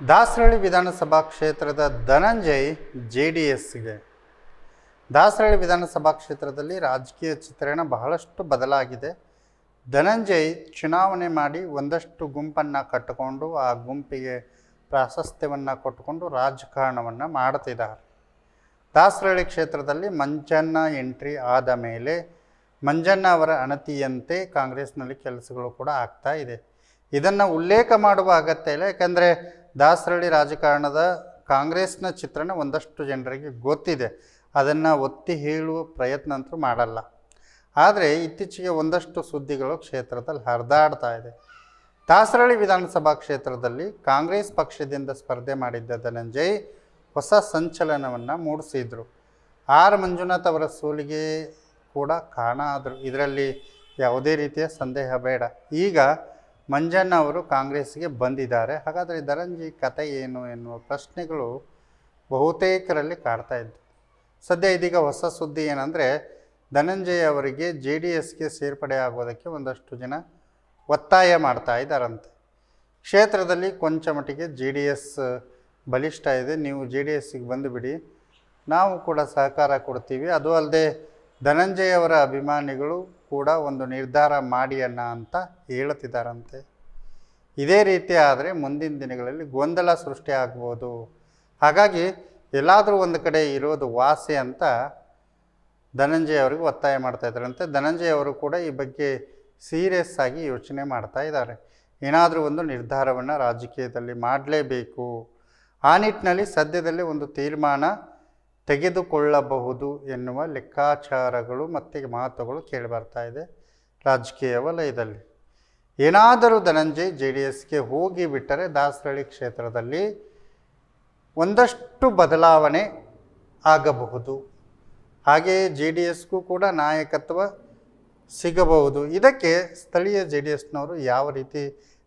ದಾಸರಳ್ಳಿ ವಿಧಾನಸಭಾ ಕ್ಷೇತ್ರದ Dhananjay J D ಎಸ್ಗೆ. ದಾಸರಳ್ಳಿ ವಿಧಾನಸಭಾ ಕ್ಷೇತ್ರದಲ್ಲಿ ರಾಜಕೀಯ ಚಿತ್ರಣ ಬಹಳಷ್ಟು ಬದಲಾಗಿದೆ. ಧನಂಜಯ್ ಚುನಾವಣೆ ಮಾಡಿ ಒಂದಷ್ಟು ಗುಂಪನ್ನು ಕಟ್ಟಿಕೊಂಡು, ಆ ಗುಂಪಿಗೆ ಪ್ರಾಶಸ್ತ್ಯವನ್ನು ಕೊಟ್ಟುಕೊಂಡು ರಾಜಕಾರಣವನ್ನು ಮಾಡ್ತಿದ್ದಾರೆ. ದಾಸರಳ್ಳಿ ಕ್ಷೇತ್ರದಲ್ಲಿ ಮಂಜಣ್ಣ ಎಂಟ್ರಿ ಆದ ಮೇಲೆ ಮಂಜಣ್ಣ ಅವರ ಅಣತಿಯಂತೆ ಕಾಂಗ್ರೆಸ್ನಲ್ಲಿ ಕೆಲಸಗಳು ಕೂಡ ಆಗ್ತಾ ಇದೆ. ಇದನ್ನು ಉಲ್ಲೇಖ ಮಾಡುವ ಅಗತ್ಯ ಇಲ್ಲ. ಯಾಕಂದರೆ ದಾಸರಳ್ಳಿ ರಾಜಕಾರಣದ ಕಾಂಗ್ರೆಸ್ನ ಚಿತ್ರಣ ಒಂದಷ್ಟು ಜನರಿಗೆ ಗೊತ್ತಿದೆ. ಅದನ್ನು ಒತ್ತಿ ಹೇಳುವ ಪ್ರಯತ್ನ ಅಂತೂ ಮಾಡಲ್ಲ. ಆದರೆ ಇತ್ತೀಚೆಗೆ ಒಂದಷ್ಟು ಸುದ್ದಿಗಳು ಕ್ಷೇತ್ರದಲ್ಲಿ ಹರಿದಾಡ್ತಾ ಇದೆ. ದಾಸರಳ್ಳಿ ವಿಧಾನಸಭಾ ಕ್ಷೇತ್ರದಲ್ಲಿ ಕಾಂಗ್ರೆಸ್ ಪಕ್ಷದಿಂದ ಸ್ಪರ್ಧೆ ಮಾಡಿದ್ದ ಧನಂಜಯ್ ಹೊಸ ಸಂಚಲನವನ್ನು ಮೂಡಿಸಿದ್ರು. ಆರ್ ಮಂಜುನಾಥ್ ಅವರ ಸೋಲಿಗೆ ಕೂಡ ಕಾರಣ ಆದರು. ಇದರಲ್ಲಿ ಯಾವುದೇ ರೀತಿಯ ಸಂದೇಹ ಬೇಡ. ಈಗ ಮಂಜಣ್ಣ ಅವರು ಕಾಂಗ್ರೆಸ್ಗೆ ಬಂದಿದ್ದಾರೆ. ಹಾಗಾದರೆ ಧನಂಜಯ ಕತೆ ಏನು ಎನ್ನುವ ಪ್ರಶ್ನೆಗಳು ಬಹುತೇಕರಲ್ಲಿ ಕಾಡ್ತಾ ಇದ್ದವು ಸದ್ಯ ಇದೀಗ ಹೊಸ ಸುದ್ದಿ ಏನಂದರೆ, ಧನಂಜಯ ಅವರಿಗೆ ಜೆ ಡಿ ಎಸ್ಗೆ ಸೇರ್ಪಡೆ ಆಗೋದಕ್ಕೆ ಒಂದಷ್ಟು ಜನ ಒತ್ತಾಯ ಮಾಡ್ತಾ ಇದ್ದಾರಂತೆ. ಕ್ಷೇತ್ರದಲ್ಲಿ ಕೊಂಚ ಮಟ್ಟಿಗೆ ಜೆ ಡಿ ಎಸ್ ಬಲಿಷ್ಠ ಇದೆ. ನೀವು ಜೆ ಡಿ ಎಸ್ಸಿಗೆ ಬಂದುಬಿಡಿ ನಾವು ಕೂಡ ಸಹಕಾರ ಕೊಡ್ತೀವಿ. ಅದು ಅಲ್ಲದೆ ಧನಂಜಯ್ ಅವರ ಅಭಿಮಾನಿಗಳು ಕೂಡ ಒಂದು ನಿರ್ಧಾರ ಮಾಡಿ ಅನ್ನ ಅಂತ ಹೇಳುತ್ತಿದ್ದಾರಂತೆ. ಇದೇ ರೀತಿ ಆದರೆ ಮುಂದಿನ ದಿನಗಳಲ್ಲಿ ಗೊಂದಲ ಸೃಷ್ಟಿ ಆಗ್ಬೋದು. ಹಾಗಾಗಿ ಎಲ್ಲಾದರೂ ಒಂದು ಕಡೆ ಇರೋದು ವಾಸಿ ಅಂತ ಧನಂಜಯ ಅವರಿಗೆ ಒತ್ತಾಯ ಮಾಡ್ತಾ ಇದ್ದಾರಂತೆ ಧನಂಜಯ ಅವರು ಕೂಡ ಈ ಬಗ್ಗೆ ಸೀರಿಯಸ್ ಆಗಿ ಯೋಚನೆ ಮಾಡ್ತಾ ಇದ್ದಾರೆ. ಏನಾದರೂ ಒಂದು ನಿರ್ಧಾರವನ್ನು ರಾಜಕೀಯದಲ್ಲಿ ಮಾಡಲೇಬೇಕು. ಆ ನಿಟ್ಟಿನಲ್ಲಿ ಸದ್ಯದಲ್ಲೇ ಒಂದು ತೀರ್ಮಾನ ತೆಗೆದುಕೊಳ್ಳಬಹುದು ಎನ್ನುವ ಲೆಕ್ಕಾಚಾರಗಳು ಮತ್ತು ಮಾತುಗಳು ಕೇಳಿಬರ್ತಾ ಇದೆ ರಾಜಕೀಯ ವಲಯದಲ್ಲಿ. ಏನಾದರೂ ಧನಂಜಯ್ ಜೆ ಡಿ ಎಸ್ಗೆ ಹೋಗಿ ಬಿಟ್ಟರೆ ದಾಸರಳ್ಳಿ ಕ್ಷೇತ್ರದಲ್ಲಿ ಒಂದಷ್ಟು ಬದಲಾವಣೆ ಆಗಬಹುದು. ಹಾಗೆಯೇ ಜೆ ಡಿ ಎಸ್ಗೂ ಕೂಡ ನಾಯಕತ್ವ ಸಿಗಬಹುದು. ಇದಕ್ಕೆ ಸ್ಥಳೀಯ ಜೆ ಡಿ ಎಸ್ನವರು ಯಾವ ರೀತಿ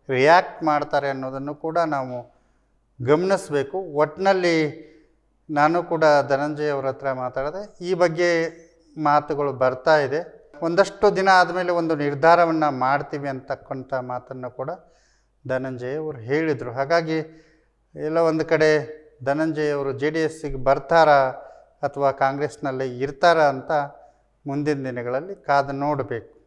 ರಿಯಾಕ್ಟ್ ಮಾಡ್ತಾರೆ ಅನ್ನೋದನ್ನು ಕೂಡ ನಾವು ಗಮನಿಸಬೇಕು. ಒಟ್ಟಿನಲ್ಲಿ ನಾನು ಕೂಡ ಧನಂಜಯ ಅವ್ರ ಹತ್ರ ಮಾತಾಡಿದೆ. ಈ ಬಗ್ಗೆ ಮಾತುಗಳು ಬರ್ತಾ ಇದೆ. ಒಂದಷ್ಟು ದಿನ ಆದಮೇಲೆ ಒಂದು ನಿರ್ಧಾರವನ್ನು ಮಾಡ್ತೀವಿ ಅಂತಕ್ಕಂಥ ಮಾತನ್ನು ಕೂಡ ಧನಂಜಯ ಅವರು ಹೇಳಿದರು. ಹಾಗಾಗಿ ಎಲ್ಲ ಒಂದು ಕಡೆ ಧನಂಜಯ ಅವರು ಜೆ ಡಿ ಎಸ್ಸಿಗೆ ಬರ್ತಾರಾ ಅಥವಾ ಕಾಂಗ್ರೆಸ್ನಲ್ಲಿ ಇರ್ತಾರಾ ಅಂತ ಮುಂದಿನ ದಿನಗಳಲ್ಲಿ ಕಾದು ನೋಡಬೇಕು.